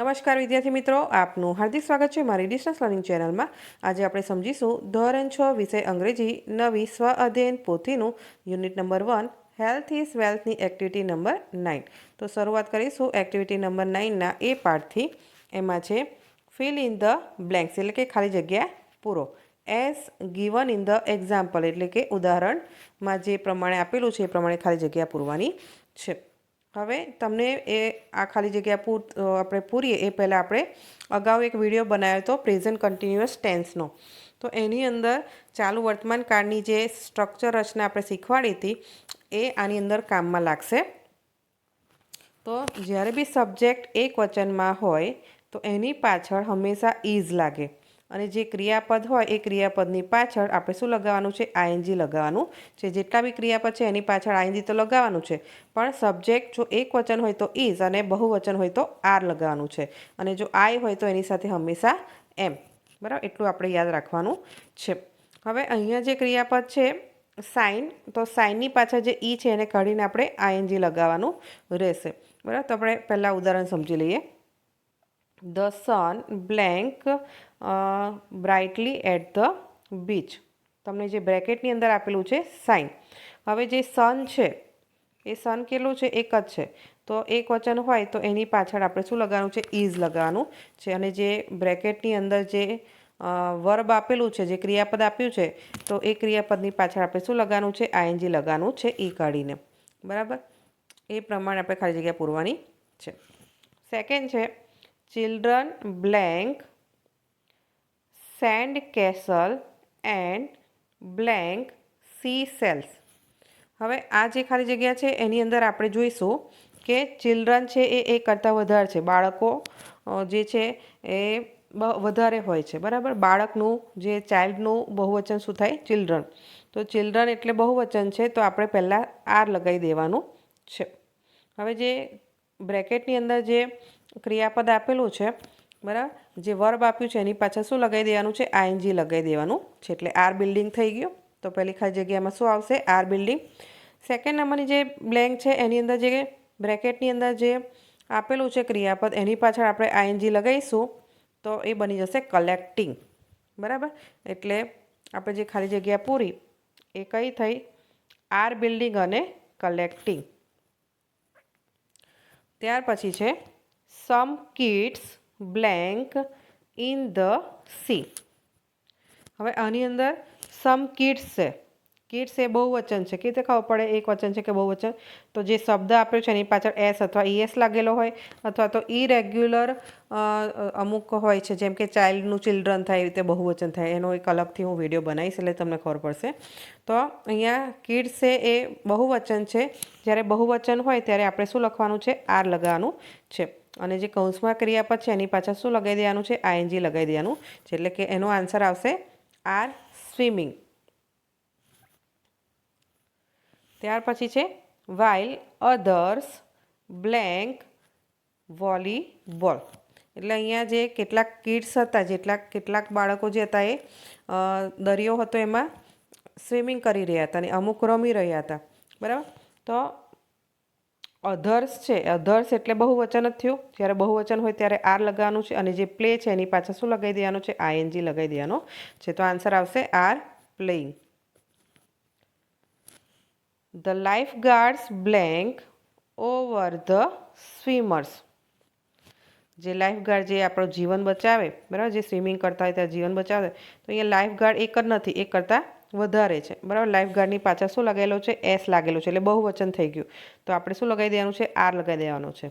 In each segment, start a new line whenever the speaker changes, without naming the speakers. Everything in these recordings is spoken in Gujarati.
નમસ્કાર વિદ્યાર્થી મિત્રો, આપનું હાર્દિક સ્વાગત છે મારી ડિસ્ટન્સ લર્નિંગ ચેનલમાં. આજે આપણે સમજીશું ધોરણ છ વિષય અંગ્રેજી, નવી સ્વ અધ્યયન પોથીનું unit number one health is વેલ્થની activity number nine તો શરૂઆત કરીશું એક્ટિવિટી નંબર નાઇનના એ પાર્ટથી એમાં છે ફિલ ઇન ધ બ્લેન્ક્સ એટલે કે ખાલી જગ્યા પૂરો. As given in the example એટલે કે ઉદાહરણમાં જે પ્રમાણે આપેલું છે એ પ્રમાણે ખાલી જગ્યા પૂરવાની છે. હવે તમને એ આ ખાલી જગ્યા પૂર આપણે પૂરીએ, એ પહેલાં આપણે અગાઉ એક વીડિયો બનાવ્યો હતો પ્રેઝન્ટ કન્ટિન્યુઅસ ટેન્સનો. તો એની અંદર ચાલુ વર્તમાન કાળની જે સ્ટ્રક્ચર રચના આપણે શીખવાડી હતી, એ આની અંદર કામમાં લાગશે. તો જ્યારે બી સબ્જેક્ટ એક વચનમાં હોય, તો એની પાછળ હંમેશા ઇઝ લાગે. અને જે ક્રિયાપદ હોય એ ક્રિયાપદની પાછળ આપણે શું લગાવવાનું છે? આઈએનજી લગાવવાનું છે. જેટલા બી ક્રિયાપદ છે એની પાછળ આઈએનજી તો લગાવવાનું છે. પણ સબ્જેક્ટ જો એક વચન હોય તો ઇઝ અને બહુવચન હોય તો આર લગાવવાનું છે. અને જો આઈ હોય તો એની સાથે હંમેશા એમ બરાબર? એટલું આપણે યાદ રાખવાનું છે. હવે અહીંયા જે ક્રિયાપદ છે સાઇન તો સાઇનની પાછળ જે ઈ છે એને કાઢીને આપણે આઈએનજી લગાવવાનું રહેશે. બરાબર? તો આપણે પહેલાં ઉદાહરણ સમજી લઈએ. The sun blank brightly at the beach તમને જે બ્રેકેટની અંદર આપેલું છે સાઇન હવે જે સન છે, એ સન કેટલું છે? એક જ છે. તો એક વચન હોય તો એની પાછળ આપણે શું લગાવવાનું છે? ઇઝ લગાવવાનું છે. અને જે બ્રેકેટની અંદર જે વર્બ આપેલું છે, જે ક્રિયાપદ આપ્યું છે, તો એ ક્રિયાપદની પાછળ આપણે શું લગાવવાનું છે? આઈએનજી લગાવવાનું છે ઈ કાઢીને. બરાબર? એ પ્રમાણે આપણે ખાલી જગ્યા પૂરવાની છે. સેકન્ડ છે children blank sand castle and blank seashells હવે આ જે ખાલી જગ્યા છે, એની અંદર આપણે જોઈશું કે ચિલ્ડ્રન છે એ એ કરતાં વધારે છે. બાળકો જે છે એ વધારે હોય છે. બરાબર? બાળકનું, જે ચાઇલ્ડનું બહુવચન શું થાય? ચિલ્ડ્રન તો ચિલ્ડ્રન એટલે બહુવચન છે, તો આપણે પહેલાં આર લગાવી દેવાનું છે. હવે જે બ્રેકેટની અંદર જે ક્રિયાપદ આપેલું છે, બરાબર? જે વર્બ આપ્યું છે, એની પાછળ શું લગાવી દેવાનું છે? આઈએનજી લગાવી દેવાનું છે, એટલે આર બિલ્ડિંગ થઈ ગયું. તો પહેલી ખાલી જગ્યામાં શું આવશે? આર બિલ્ડિંગ સેકન્ડ નંબરની જે બ્લેન્ક છે, એની અંદર જે બ્રેકેટની અંદર જે આપેલું છે ક્રિયાપદ, એની પાછળ આપણે આઈએનજી લગાવીશું, તો એ બની જશે કલેક્ટિંગ બરાબર? એટલે આપણે જે ખાલી જગ્યા પૂરી, એ કઈ થઈ? આર બિલ્ડિંગ અને કલેક્ટિંગ ત્યાર પછી છે some kids blank in the sea હવે આની અંદર સમ કિડ્સ છે. કિડ્સ એ બહુવચન છે. કેવી રીતે ખબર પડે? એક વચન છે કે બહુવચન તો જે શબ્દ આપ્યો છે એની પાછળ એસ અથવા ઈએસ લાગેલો હોય, અથવા તો ઇરેગ્યુલર અમુક હોય છે. જેમ કે ચાઇલ્ડનું ચિલ્ડ્રન થાય એ રીતે બહુવચન થાય. એનો એક અલગથી હું વીડિયો બનાવીશ એટલે તમને ખબર પડશે. તો અહીંયા કિડ્સ છે એ બહુવચન છે. જ્યારે બહુવચન હોય ત્યારે આપણે શું લખવાનું છે? આર લગાવવાનું છે. અને જે કૌંસમાં ક્રિયાપદ છે, એની પાછળ શું લગાવી દેવાનું છે? આઈએનજી લગાવી દેવાનું. છે એટલે કે એનો આન્સર આવશે આર સ્વિમિંગ ત્યાર પછી છે વાઇલ અધર્સ બ્લેન્ક વોલીબોલ એટલે અહીંયા જે કેટલાક કિડ્સ હતા, જેટલા કેટલાક બાળકો જે હતા એ દરિયો હતો એમાં સ્વિમિંગ કરી રહ્યા હતા અને અમુક રમી રહ્યા હતા. બરાબર? તો અધર્સ છે અધર્સ એટલે બહુવચન જ થયું. જ્યારે બહુવચન હોય ત્યારે આર લગાવવાનું છે અને જે પ્લે છે એની પાછળ શું લગાવી દેવાનું છે? આઈએનજી લગાવી દેવાનો છે. તો આન્સર આવશે are playing. The lifeguards blank over the swimmers. જે લાઈફગાર્ડ જે આપણું જીવન બચાવે, બરાબર? જે સ્વિમિંગ કરતા હોય ત્યાં જીવન બચાવે. તો અહીંયા લાઈફ ગાર્ડ એક જ નથી, એક કરતાં વધારે છે. બરાબર? લાઈફ ગાર્ડની પાછળ શું લગાવેલો છે? એસ લાગેલું છે. એટલે બહુવચન થઈ ગયું. તો આપણે શું લગાવી દેવાનું છે? આર લગાવી દેવાનું છે.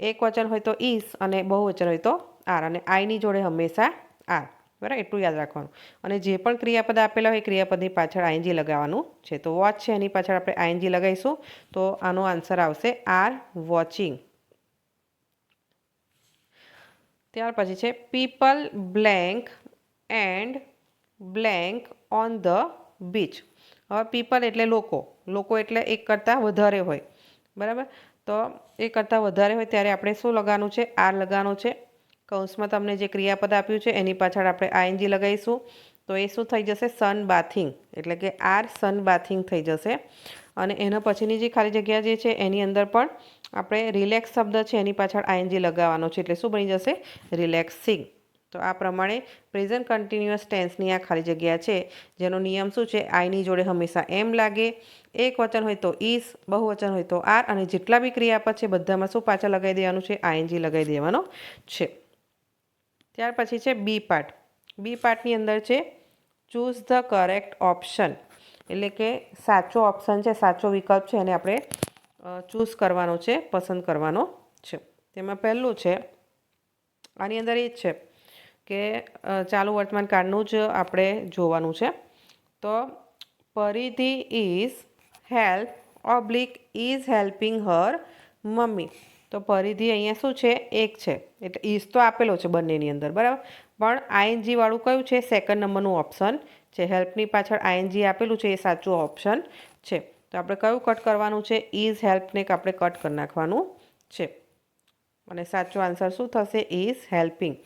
એક વચન હોય તો ઈસ અને બહુવચન હોય તો આર. અને આઈની જોડે હંમેશા આર. બરાબર? એટલું યાદ રાખવાનું. અને જે પણ ક્રિયાપદ આપેલા હોય ક્રિયાપદની પાછળ આઈએનજી લગાવવાનું છે. તો વોચ છે, એની પાછળ આપણે આઈએનજી લગાવીશું. તો આનો આન્સર આવશે આર વોચિંગ ત્યાર પછી છે people blank and blank on the beach હવે પીપલ એટલે લોકો. લોકો એટલે એક કરતાં વધારે હોય. બરાબર? તો એ કરતાં વધારે હોય ત્યારે આપણે શું લગાવવાનું છે? આર લગાવવાનું છે. કૌંસમાં તમને જે ક્રિયાપદ આપ્યું છે, એની પાછળ આપણે આઈએનજી લગાવીશું. તો એ શું થઈ જશે? સન બાથિંગ એટલે કે આર સન બાથિંગ થઈ જશે. અને એના પછીની જે ખાલી જગ્યા જે છે, એની અંદર પણ આપણે રિલેક્સ શબ્દ છે, એની પાછળ આઈએનજી લગાવવાનો છે. એટલે શું બની જશે? રિલેક્સિંગ તો આ પ્રમાણે પ્રેઝન્ટ કન્ટિન્યુઅસ ટેન્સની આ ખાલી જગ્યા છે, જેનો નિયમ શું છે? આઈની જોડે હંમેશા એમ લાગે, એક વચન હોય તો ઈસ બહુવચન હોય તો આર અને જેટલા બી ક્રિયાપદ છે બધામાં શું પાછા લગાવી દેવાનું છે? આઈએનજી લગાવી દેવાનો છે. ત્યાર પછી છે બી પાર્ટ બી પાર્ટની અંદર છે ચૂઝ ધ કરેક્ટ ઓપ્શન એટલે કે સાચો ઓપ્શન છે, સાચો વિકલ્પ છે, એને આપણે ચૂઝ કરવાનો છે, પસંદ કરવાનો છે. તેમાં પહેલું છે, આની અંદર એ જ છે. કે ચાલુ વર્તમાન કાળનું જ આપણે જોવાનું છે. તો Paridhi is help, oblique is helping her mummy. તો પરિધિ અહીંયા શું છે? એક છે. એટલે ઇઝ તો આપેલો છે બંનેની અંદર, બરાબર? પણ આઈએનજીવાળું કયું છે? સેકન્ડ નંબરનું ઓપ્શન છે. હેલ્પની પાછળ આઈએનજી આપેલું છે, એ સાચું ઓપ્શન છે. તો આપણે કયું કટ કરવાનું છે? ઇઝ હેલ્પને આપણે કટ કરી નાખવાનું છે. અને સાચો આન્સર શું થશે? Is helping.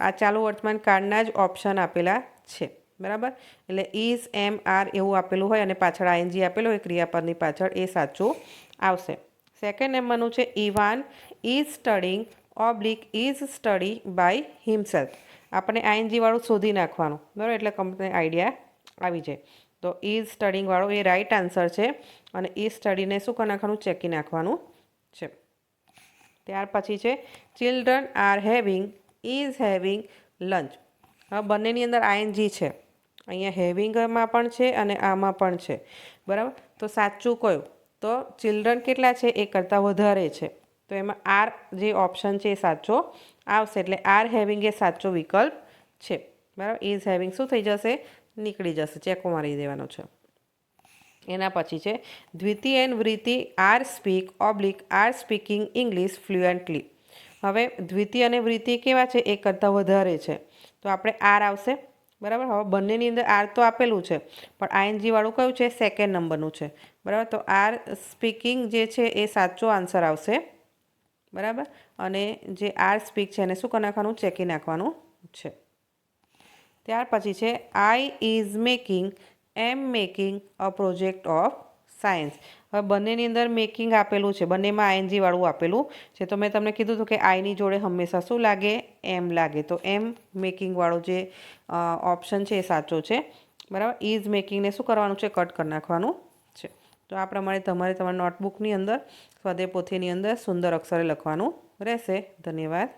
આ ચાલુ વર્તમાન કાળના જ ઓપ્શન આપેલા છે. બરાબર? એટલે ઇઝ એમ, આર એવું આપેલું હોય અને પાછળ આઈએનજી આપેલું હોય, ક્રિયાપદની પાછળ એ સાચું આવશે. સેકન્ડ નંબરનું છે Ivan is studying oblique is study by himself. આપણે આઈએનજી વાળું શોધી નાખવાનું. બરાબર? એટલે કંપની આઈડિયા આવી જાય. તો ઇઝ સ્ટડિંગવાળો એ રાઈટ આન્સર છે અને ઇઝ સ્ટડીને શું કરી નાખવાનું? ચેકી નાખવાનું છે. ત્યાર પછી છે, children are having is having lunch હવે બંનેની અંદર આઈએનજી છે. અહીંયા હેવિંગમાં પણ છે અને આમાં પણ છે. બરાબર? તો સાચું કયું? તો ચિલ્ડ્રન કેટલા છે? એ કરતાં વધારે છે. તો એમાં આર જે ઓપ્શન છે એ સાચો આવશે. એટલે આર હેવિંગ એ સાચો વિકલ્પ છે. બરાબર? ઇઝ હેવિંગ શું થઈ જશે? નીકળી જશે. ચેકો મારી દેવાનો છે. એના પછી છે, Dwitiya and Vritti are speak oblique are speaking English fluently હવે દ્વિતીય અને વૃત્તિ કેવા છે? એ કરતાં વધારે છે. તો આપણે આર આવશે. બરાબર? હવે બંનેની અંદર આર તો આપેલું છે. પણ આઈએનજીવાળું કયું છે? સેકન્ડ નંબરનું છે. બરાબર? તો આર સ્પીકિંગ જે છે એ સાચો આન્સર આવશે. બરાબર? અને જે આર સ્પીક છે એને શું કરી નાખવાનું? ચેકી નાખવાનું છે. ત્યાર પછી છે I is making am making a project of science હવે બંનેની અંદર મેકિંગ આપેલું છે. બંનેમાં આઈનજીવાળું આપેલું છે. તો મેં તમને કીધું હતું કે આઈની જોડે હંમેશા શું લાગે? એમ લાગે. તો એમ મેકિંગવાળો જે ઓપ્શન છે એ સાચો છે. બરાબર? ઇઝ મેકિંગને શું કરવાનું છે? કટ કરી નાખવાનું છે. તો આ પ્રમાણે તમારે તમારા નોટબુકની અંદર સ્વાધ્યાય પોથીની અંદર સુંદર અક્ષરે લખવાનું રહેશે. ધન્યવાદ.